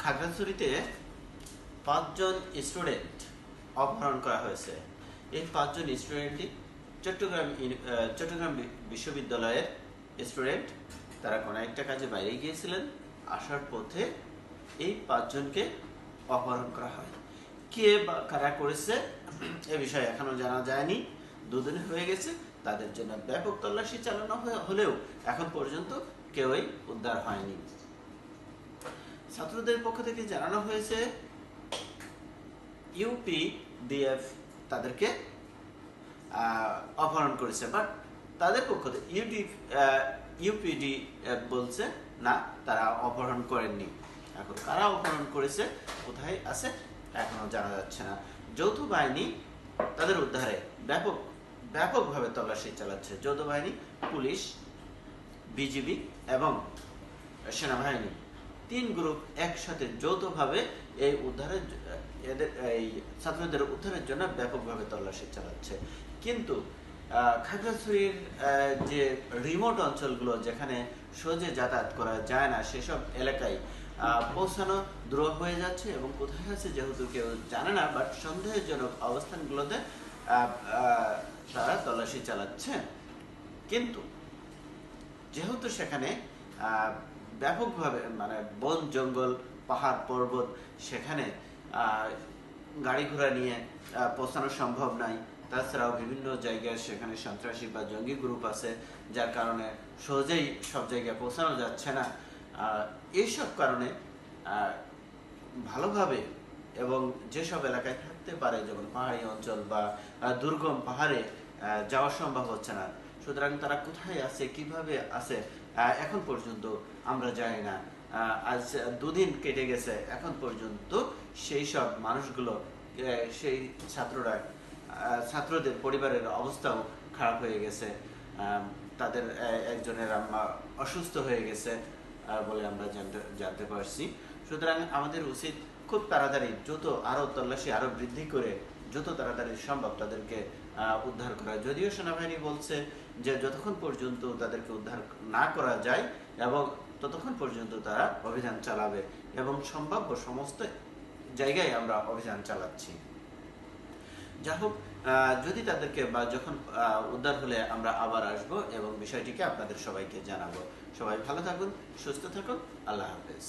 খাগড়াছড়িতে পাঁচজন স্টুডেন্ট অপহরণ করা হয়েছে। এই পাঁচজন স্টুডেন্টই চট্টগ্রাম চট্টগ্রাম বিশ্ববিদ্যালয়ের স্টুডেন্ট। তারা কোনো একটা কাজে বাইরে গিয়েছিলেন। আসার পথে এই পাঁচজনকে অপহরণ করা হয়। কে বা কারা করেছে এ বিষয়ে এখনও জানা যায়নি। দুদিন হয়ে গেছে। তাদের জন্য ব্যাপক তল্লাশি চালানো হলেও এখন পর্যন্ত কেউই উদ্ধার হয়নি। ছাত্রদের পক্ষ থেকে জানানো হয়েছে ইউপি ডিএফ তাদেরকে অপহরণ করেছে। বাট তাদের পক্ষ থেকে ইউডি ইউপিডি বলছে, না, তারা অপহরণ করেননি। এখন কারা অপহরণ করেছে, কোথায় আছে, এখনও জানা যাচ্ছে না। যৌথ বাহিনী তাদের উদ্ধারে ব্যাপক, ব্যাপকভাবে তল্লাশি চালাচ্ছে। যৌথ বাহিনী, পুলিশ, বিজিবি এবং সেনাবাহিনী। তিন গ্রুপ একসাথে যৌথভাবে এই উদ্ধারের এদের, এই ছাত্রদের উদ্ধারের জন্য ব্যাপকভাবে তল্লাশি চালাচ্ছে। কিন্তু খাগড়াছড়ির যে রিমোট অঞ্চলগুলো যেখানে সহজে যাতায়াত করা যায় না, সেসব এলাকায় পৌঁছানো দ্রুহ হয়ে যাচ্ছে এবং কোথায় আছে যেহেতু কেউ জানে না বাট সন্দেহজনক অবস্থানগুলোতে তারা তল্লাশি চালাচ্ছে। কিন্তু, যেহেতু সেখানে ব্যাপকভাবে মানে বন, জঙ্গল, পাহাড়, পর্বত, সেখানে গাড়ি ঘোড়া নিয়ে পৌঁছানো সম্ভব নাই। তাছাড়াও বিভিন্ন জায়গায় সেখানে সন্ত্রাসী বা জঙ্গি গ্রুপ আছে, যার কারণে সহজেই সব জায়গায় পৌঁছানো যাচ্ছে না। এইসব কারণে ভালোভাবে এবং যেসব এলাকায় থাকতে পারে, যেমন পাহাড়ি অঞ্চল বা দুর্গম পাহাড়ে যাওয়া সম্ভব হচ্ছে না। সুতরাং তারা কোথায় আছে, কীভাবে আছে এখন পর্যন্ত আমরা জানি না। আজ দুদিন কেটে গেছে, এখন পর্যন্ত সেই সব মানুষগুলো সেই ছাত্ররা ছাত্রদের পরিবারের অবস্থাও খারাপ হয়ে গেছে। তাদের একজনের আম্মা অসুস্থ হয়ে গেছে বলে আমরা জানতে জানতে পারছি। সুতরাং আমাদের উচিত খুব তাড়াতাড়ি যত আরও তল্লাশি আরও বৃদ্ধি করে যত তাড়াতাড়ি সম্ভব তাদেরকে উদ্ধার করা। যদিও সেনাবাহিনী বলছে যে যতক্ষণ পর্যন্ত তাদেরকে উদ্ধার না করা যায় এবং ততক্ষণ পর্যন্ত তারা অভিযান চালাবে এবং সম্ভাব্য সমস্ত জায়গায় আমরা অভিযান চালাচ্ছি। যা হোক যদি তাদেরকে বা যখন উদ্ধার হলে আমরা আবার আসব এবং বিষয়টিকে আপনাদের সবাইকে জানাব। সবাই ভালো থাকুন, সুস্থ থাকুন, আল্লাহ হাফেজ।